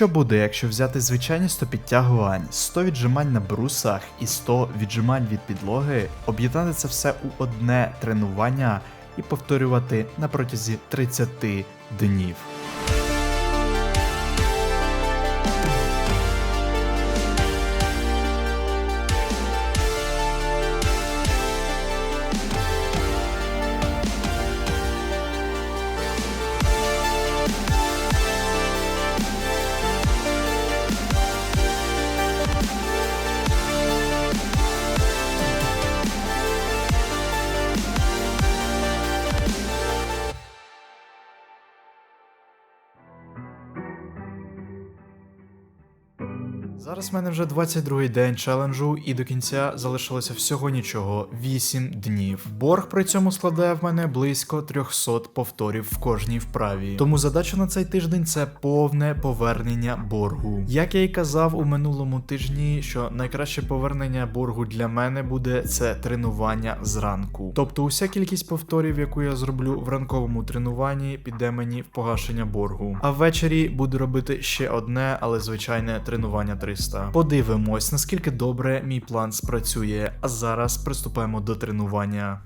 Що буде, якщо взяти звичайні 100 підтягувань, 100 віджимань на брусах і 100 віджимань від підлоги, об'єднати це все у одне тренування і повторювати на протязі 30 днів. Зараз в мене вже 22-й день челенджу, і до кінця залишилося всього нічого 8 днів. Борг при цьому складає в мене близько 300 повторів в кожній вправі. Тому задача на цей тиждень це повне повернення боргу. Як я й казав у минулому тижні, що найкраще повернення боргу для мене буде це тренування зранку. Тобто, уся кількість повторів, яку я зроблю в ранковому тренуванні, піде мені в погашення боргу. А ввечері буду робити ще одне, але звичайне тренування 300. Подивимось, наскільки добре мій план спрацює. А зараз приступаємо до тренування.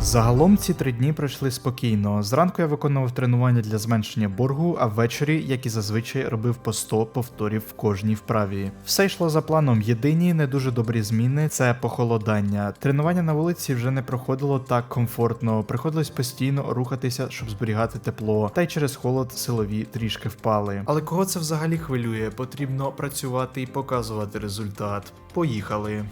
Загалом ці три дні пройшли спокійно. Зранку я виконував тренування для зменшення боргу, а ввечері, як і зазвичай, робив по 100 повторів в кожній вправі. Все йшло за планом. Єдині не дуже добрі зміни це похолодання. Тренування на вулиці вже не проходило так комфортно. Приходилось постійно рухатися, щоб зберігати тепло, та й через холод силові трішки впали. Але кого це взагалі хвилює? Потрібно працювати і показувати результат. Поїхали.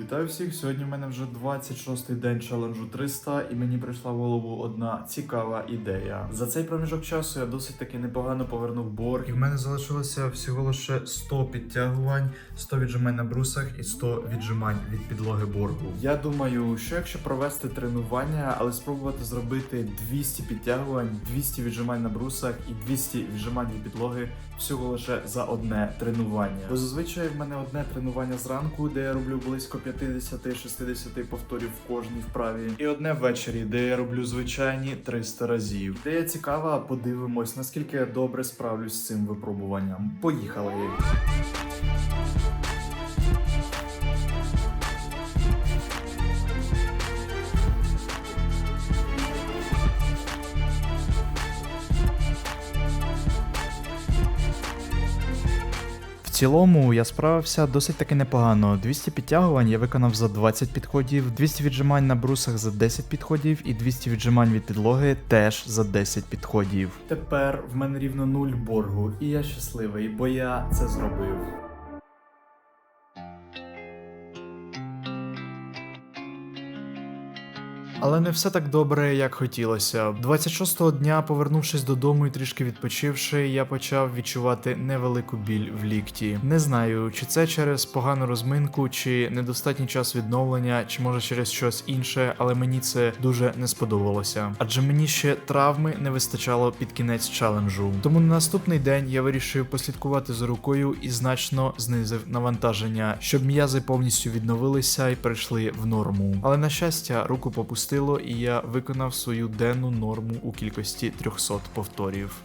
Вітаю всіх! Сьогодні в мене вже 26-й день челенджу 300, і мені прийшла в голову одна цікава ідея. За цей проміжок часу я досить таки непогано повернув борг, і в мене залишилося всього лише 100 підтягувань, 100 віджимань на брусах і 100 віджимань від підлоги боргу. Я думаю, що якщо провести тренування, але спробувати зробити 200 підтягувань, 200 віджимань на брусах і 200 віджимань від підлоги всього лише за одне тренування. Бо зазвичай в мене одне тренування зранку, де я роблю близько 50-60 повторів в кожній вправі, і одне ввечері, де я роблю звичайні 300 разів. Ідея цікава, подивимось, наскільки я добре справлюсь з цим випробуванням. Поїхали! Цілому я справився досить таки непогано. 200 підтягувань я виконав за 20 підходів, 200 віджимань на брусах за 10 підходів і 200 віджимань від підлоги теж за 10 підходів. Тепер в мене рівно нуль боргу, і я щасливий, бо я це зробив. Але не все так добре, як хотілося. 26-го дня, повернувшись додому і трішки відпочивши, я почав відчувати невелику біль в лікті. Не знаю, чи це через погану розминку, чи недостатній час відновлення, чи може через щось інше, але мені це дуже не сподобалося. Адже мені ще травми не вистачало під кінець челенджу. Тому на наступний день я вирішив послідкувати за рукою і значно знизив навантаження, щоб м'язи повністю відновилися і прийшли в норму. Але на щастя, руку попустило, і я виконав свою денну норму у кількості 300 повторів.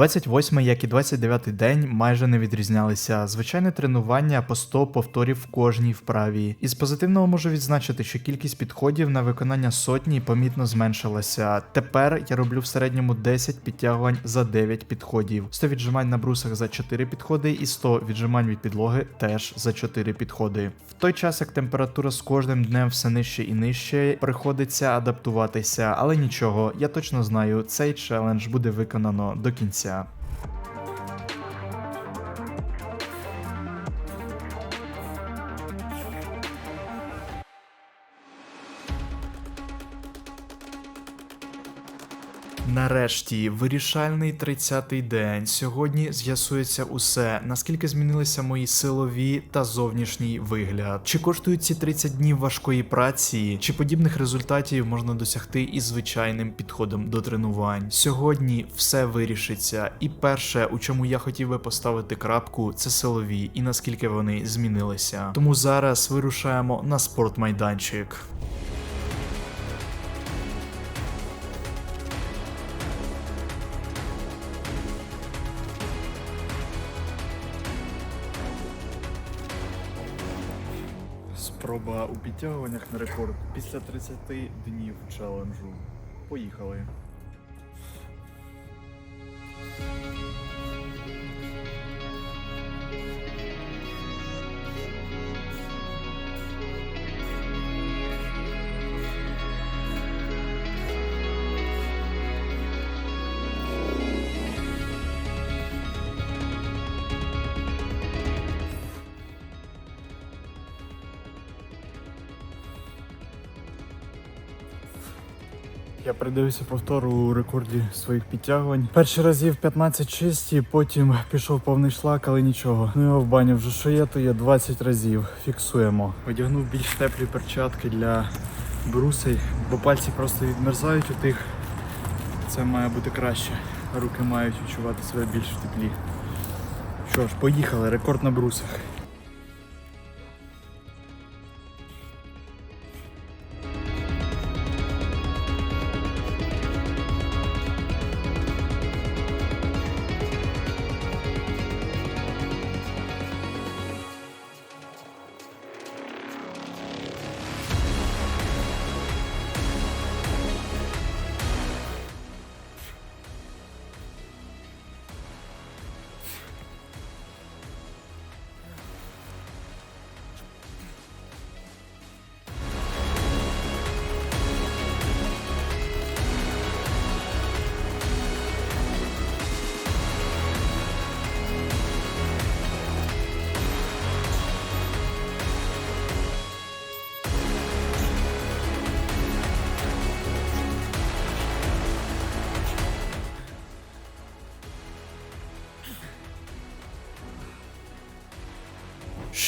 28, як і 29 день майже не відрізнялися. Звичайне тренування по 100 повторів в кожній вправі. Із позитивного можу відзначити, що кількість підходів на виконання сотні помітно зменшилася. Тепер я роблю в середньому 10 підтягувань за 9 підходів, 100 віджимань на брусах за 4 підходи і 100 віджимань від підлоги теж за 4 підходи. В той час як температура з кожним днем все нижче і нижче, приходиться адаптуватися, але нічого, я точно знаю, цей челендж буде виконано до кінця. yeah. Нарешті вирішальний 30-й день. Сьогодні з'ясується усе, наскільки змінилися мої силові та зовнішній вигляд. Чи коштують ці 30 днів важкої праці, чи подібних результатів можна досягти із звичайним підходом до тренувань? Сьогодні все вирішиться, і перше, у чому я хотів би поставити крапку, це силові і наскільки вони змінилися. Тому зараз вирушаємо на спортмайданчик. У підтягуваннях на рекорд після 30 днів челенджу. Поїхали. Я придивився повтору у рекорді своїх підтягувань. Перший разів 15 чисті, потім пішов повний шлак, але нічого. Ну його в баню вже що є, то є 20 разів. Фіксуємо. Одягнув більш теплі перчатки для брусей, бо пальці просто відмерзають у тих. Це має бути краще. Руки мають відчувати себе більш в теплі. Що ж, поїхали, рекорд на брусах.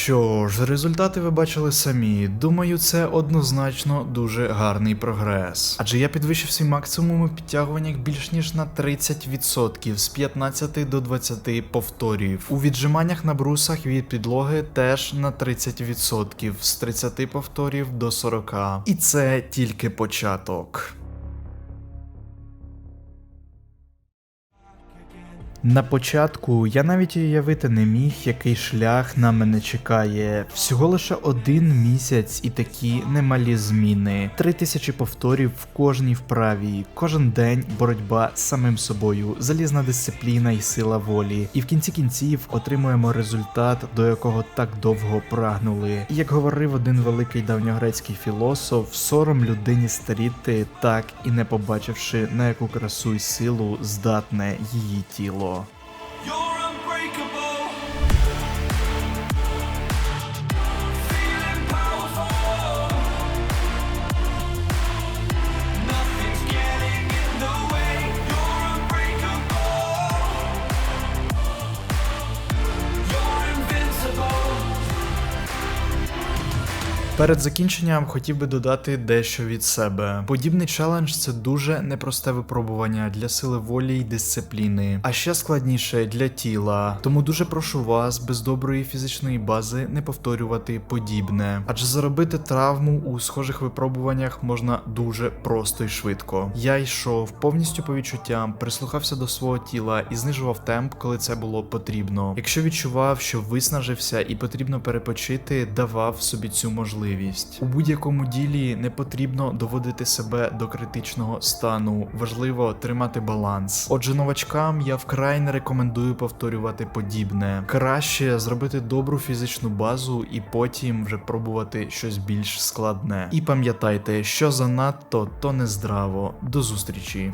Що ж, результати ви бачили самі. Думаю, це однозначно дуже гарний прогрес. Адже я підвищив свій максимум у підтягуваннях більш ніж на 30% з 15 до 20 повторів. У віджиманнях на брусах від підлоги теж на 30% з 30 повторів до 40. І це тільки початок. На початку я навіть уявити не міг, який шлях на мене чекає. Всього лише один місяць і такі немалі зміни. Три тисячі повторів в кожній вправі, кожен день боротьба з самим собою, залізна дисципліна і сила волі. І в кінці кінців отримуємо результат, до якого так довго прагнули. І як говорив один великий давньогрецький філософ, сором людині старіти, так і не побачивши на яку красу й силу здатне її тіло. Перед закінченням хотів би додати дещо від себе. Подібний челендж це дуже непросте випробування для сили волі й дисципліни, а ще складніше для тіла. Тому дуже прошу вас без доброї фізичної бази не повторювати подібне, адже заробити травму у схожих випробуваннях можна дуже просто і швидко. Я йшов повністю по відчуттям, прислухався до свого тіла і знижував темп, коли це було потрібно. Якщо відчував, що виснажився і потрібно перепочити, давав собі цю можливість. У будь-якому ділі не потрібно доводити себе до критичного стану. Важливо тримати баланс. Отже, новачкам я вкрай не рекомендую повторювати подібне. Краще зробити добру фізичну базу і потім вже пробувати щось більш складне. І пам'ятайте, що занадто, то не здраво. До зустрічі.